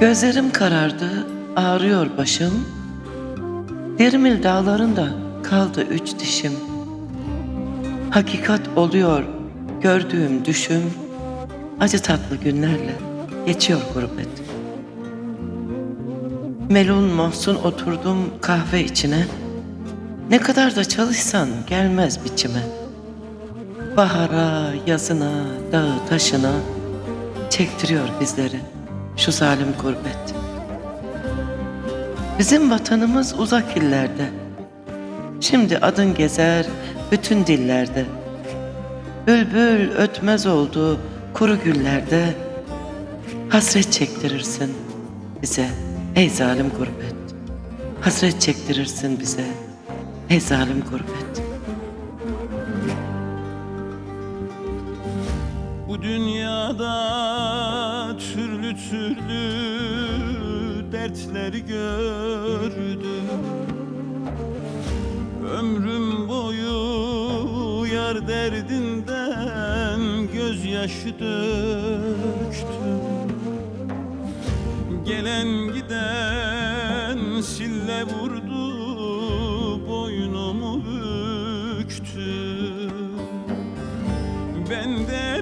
Gözlerim karardı, ağrıyor başım. Dirmil dağlarında kaldı üç dişim. Hakikat oluyor gördüğüm düşüm. Acı tatlı günlerle geçiyor gurbet. Melun mahzun oturdum kahve içine. Ne kadar da çalışsan gelmez biçime. Bahara, yazına, dağı taşına çektiriyor bizleri şu zalim gurbet. Bizim vatanımız uzak illerde. Şimdi adın gezer bütün dillerde. Bülbül ötmez oldu kuru güllerde. Hasret çektirirsin bize ey zalim gurbet. Hasret çektirirsin bize ey zalim gurbet. Bu dünyada türlü türlü dertleri gördüm. Ömrüm boyu yar derdinden gözyaşı döktüm. Gelen giden sille vurdu boynumu büktüm ben derdimi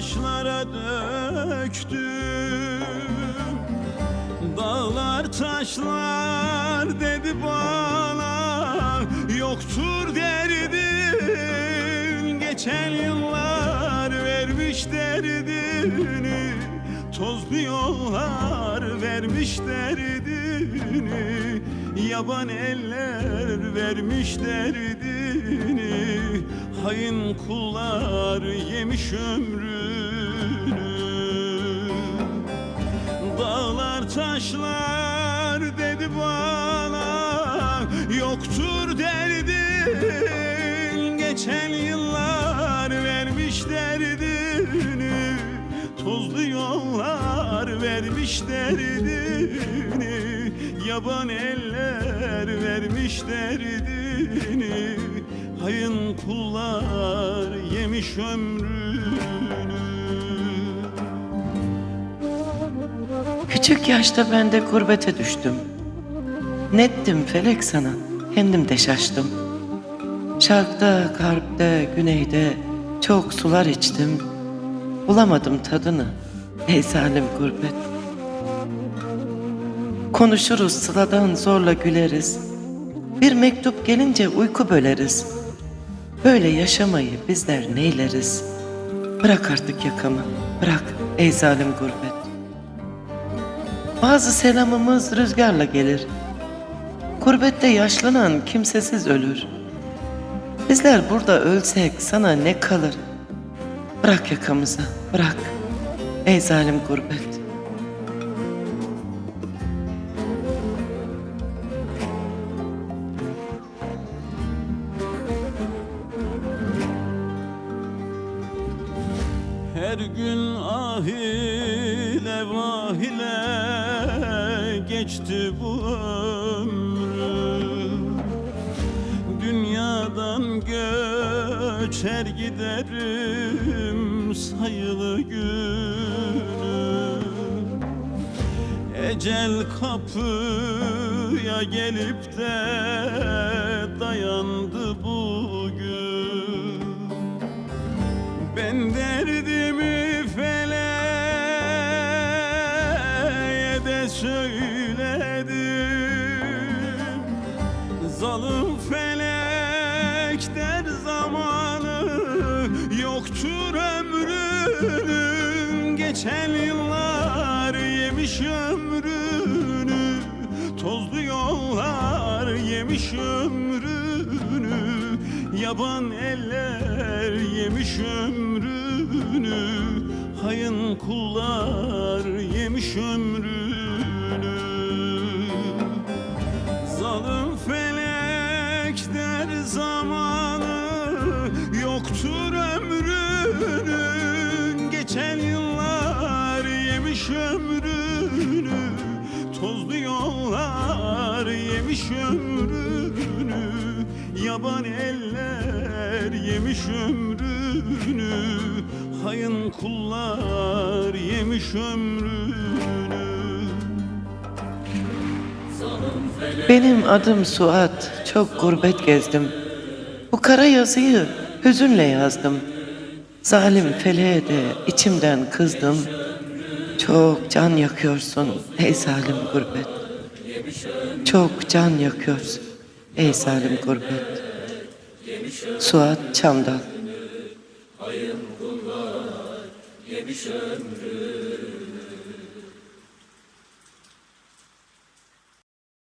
taşlara döktüm. Dağlar taşlar dedi bana Yoktur derdin. Geçen yıllar vermiş derdini Tozlu yollar vermiş derdini. Yaban eller vermiş derdini Hain kullar yemiş ömrünü. Dağlar taşlar dedi bana Yoktur derdin Geçen yıllar vermiş derdini Tozlu yollar vermiş derdini. Yaban eller vermiş derdini Hayın kullar yemiş ömrünü Küçük yaşta ben de gurbete düştüm. Nettim felek sana, kendim de şaştım. Şarkta, garpte, güneyde çok sular içtim. Bulamadım tadını, ey zalim gurbet. Konuşuruz sıradan zorla güleriz. Bir mektup gelince uyku böleriz. Böyle yaşamayı bizler neyleriz? Bırak artık yakamı, bırak ey zalim gurbet. Bazı selamımız rüzgarla gelir. Kurbette yaşlanan kimsesiz ölür. Bizler burada ölsek sana ne kalır? Bırak yakamızı, bırak. Ey zalim gurbet. Her gün ah ile vah ile geçti bu ömrüm. Dünyadan göçer giderim sayılı günüm. Ecel kapıya gelip de dayandı bugün derdimi feleğe de söyledim. Der zamanı Yoktur ömrünün. Geçen yıllar yemiş ömrünü Tozlu yollar yemiş ömrünü Yaban eller yemiş ömrünü Hayın kullar yemiş ömrünü. Zalim felek der zamanı Yoktur ömrünün. Geçen yıllar yemiş ömrünü Tozlu yollar yemiş ömrünü Yaban eller yemiş ömrünü Hayın kullar yemiş ömrünü Benim adım Suat, çok gurbet gezdim. Bu kara yazıyı hüzünle yazdım. Zalim feleğe de içimden kızdım. Çok can yakıyorsun ey zalim gurbet. Çok can yakıyorsun ey zalim gurbet. Suat Çamdal